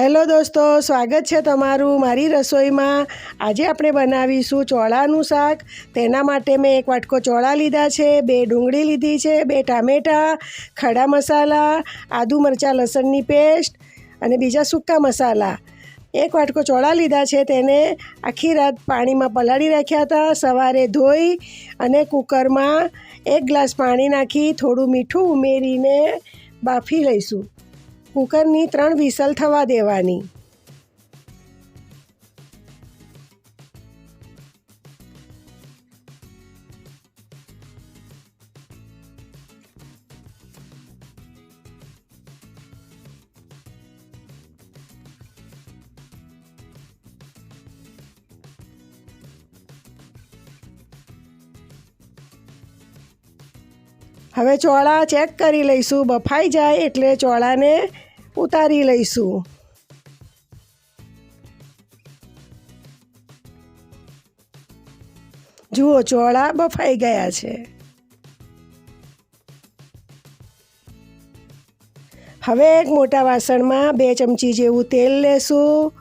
Hello દોસ્તો, સ્વાગત છે તમારું મારી રસોઈમાં. આજે આપણે બનાવીશું ચોળાનું શાક. તેના માટે મેં એક વાટકો ચોળા લીધા છે, બે ડુંગળી લીધી છે, બે ટામેટાં, ખડા મસાલા, આદુ મરચાં, લસણની પેસ્ટ અને બીજા સૂકા મસાલા. એક વાટકો ચોળા લીધા છે, તેને આખી રાત પાણીમાં પલાળી રાખ્યા હતા. સવારે ધોઈ અને કુકરમાં એક ગ્લાસ પાણી નાખી થોડું મીઠું ઉમેરીને બાફી લઈશું. કુકરની ત્રણ વિસલ થવા દેવાની. હવે ચોળા ચેક કરી લઈશું. બફાઈ જાય એટલે ચોળાને ઉતારી લઈશું. જુઓ, ચોળા બફાઈ ગયા છે. હવે એક મોટા વાસણમાં બે ચમચી જેવું તેલ લેશું.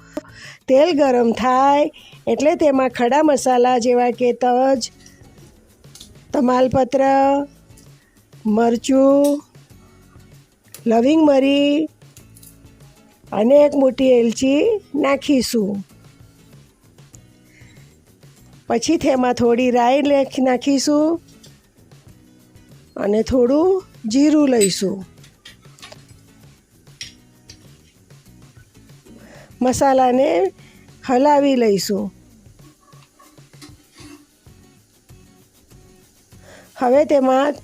તેલ ગરમ થાય એટલે તેમાં ખડા મસાલા જેવા કે તજ, તમાલપત્ર, મરચું, લવિંગ મરી અને એક મોટી એલચી નાખીશું. પછી તેમાં થોડી રાઈ નાખીશું અને થોડું જીરું લઈશું. મસાલાને હલાવી લઈશું. હવે તેમાં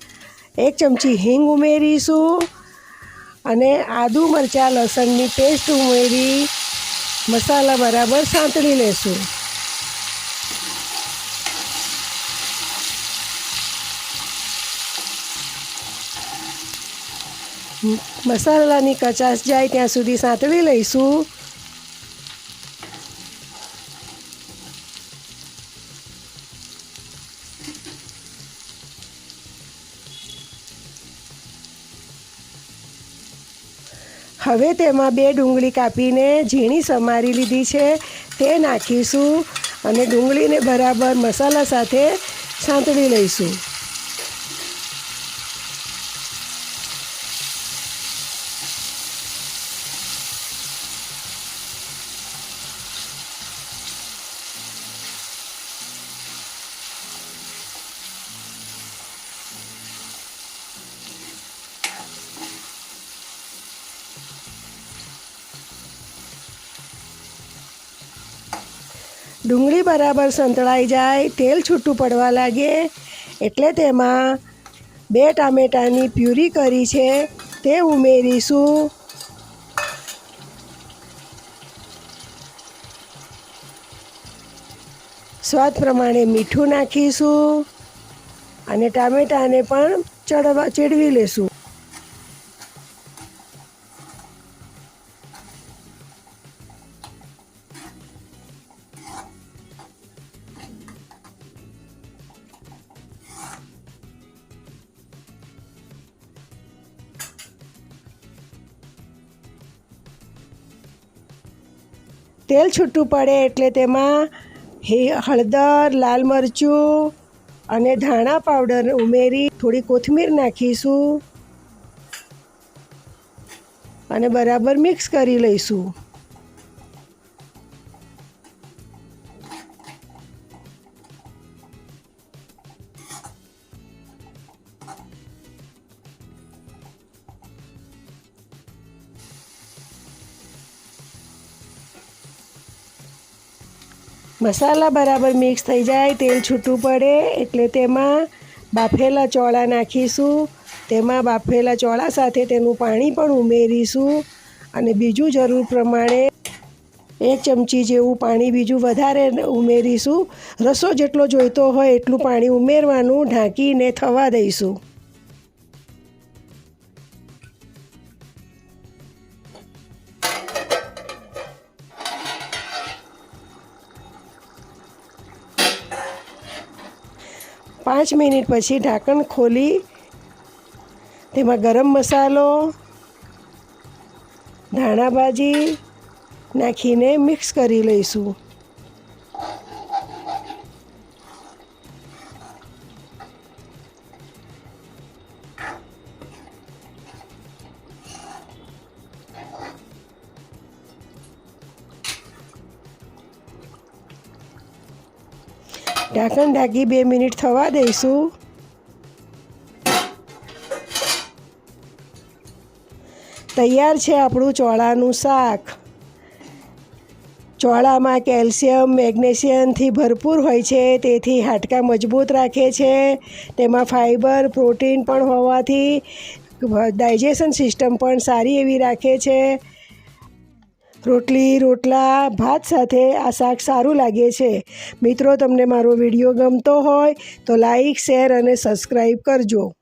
એક ચમચી હિંગ ઉમેરીશું. અને આદુ મરચાં, લસણની પેસ્ટ ઉમેરી, મસાલા બરાબર સાંતળી લેશું. મસાલાની કચાશ જાય ત્યાં સુધી સાંતળી લઈશું. હવે તેમાં બે ડુંગળી કાપીને ઝીણી સમારી લીધી છે. તે નાખીશું અને ડુંગળીને બરાબર મસાલા સાથે સાંતળી લઈશું. ડુંગળી બરાબર સંતળાઈ જાય, તેલ છૂટું પડવા લાગે, એટલે તેમાં બે ટામેટાની પ્યુરી કરી છે, તે ઉમેરીશું. સ્વાદ પ્રમાણે મીઠું નાખીશું અને ટામેટાને પણ ચડવા ચેડવી લેશું. તેલ છૂટું પડે એટલે તેમાં હળદર, લાલ મરચું અને ધાણા પાવડર ઉમેરી થોડી કોથમીર નાખીશું અને બરાબર મિક્સ કરી લઈશું. મસાલા બરાબર મિક્સ થઈ જાય, તેલ છૂટું પડે, એટલે તેમાં બાફેલા ચોળા નાખીશું. તેમાં બાફેલા ચોળા સાથે તેનું પાણી પણ ઉમેરીશું અને બીજું જરૂર પ્રમાણે એક ચમચી જેવું પાણી બીજું વધારે ઉમેરીશું. રસો જેટલો જોઈતો હોય એટલું પાણી ઉમેરવાનું, ઢાંકીને થવા દઈશું. પાંચ મિનિટ પછી ઢાંકણ ખોલી તેમાં ગરમ મસાલો ધાણાભાજી નાખીને મિક્સ કરી લઈશું. ઢાંકણ ઢાંકી બે મિનિટ થવા દઈશું. તૈયાર છે આપણું ચોળાનું શાક. ચોળામાં કેલ્શિયમ, મેગ્નેશિયમથી ભરપૂર હોય છે, તેથી હાડકાં મજબૂત રાખે છે. તેમાં ફાઇબર પ્રોટીન પણ હોવાથી ડાયજેશન સિસ્ટમ પણ સારી એવી રાખે છે. રોટલી, રોટલા, ભાત સાથે આ શાક સારું લાગે છે. મિત્રો, તમને મારો વીડિયો ગમતો હોય તો લાઈક, શેર અને સબસ્ક્રાઈબ કરજો.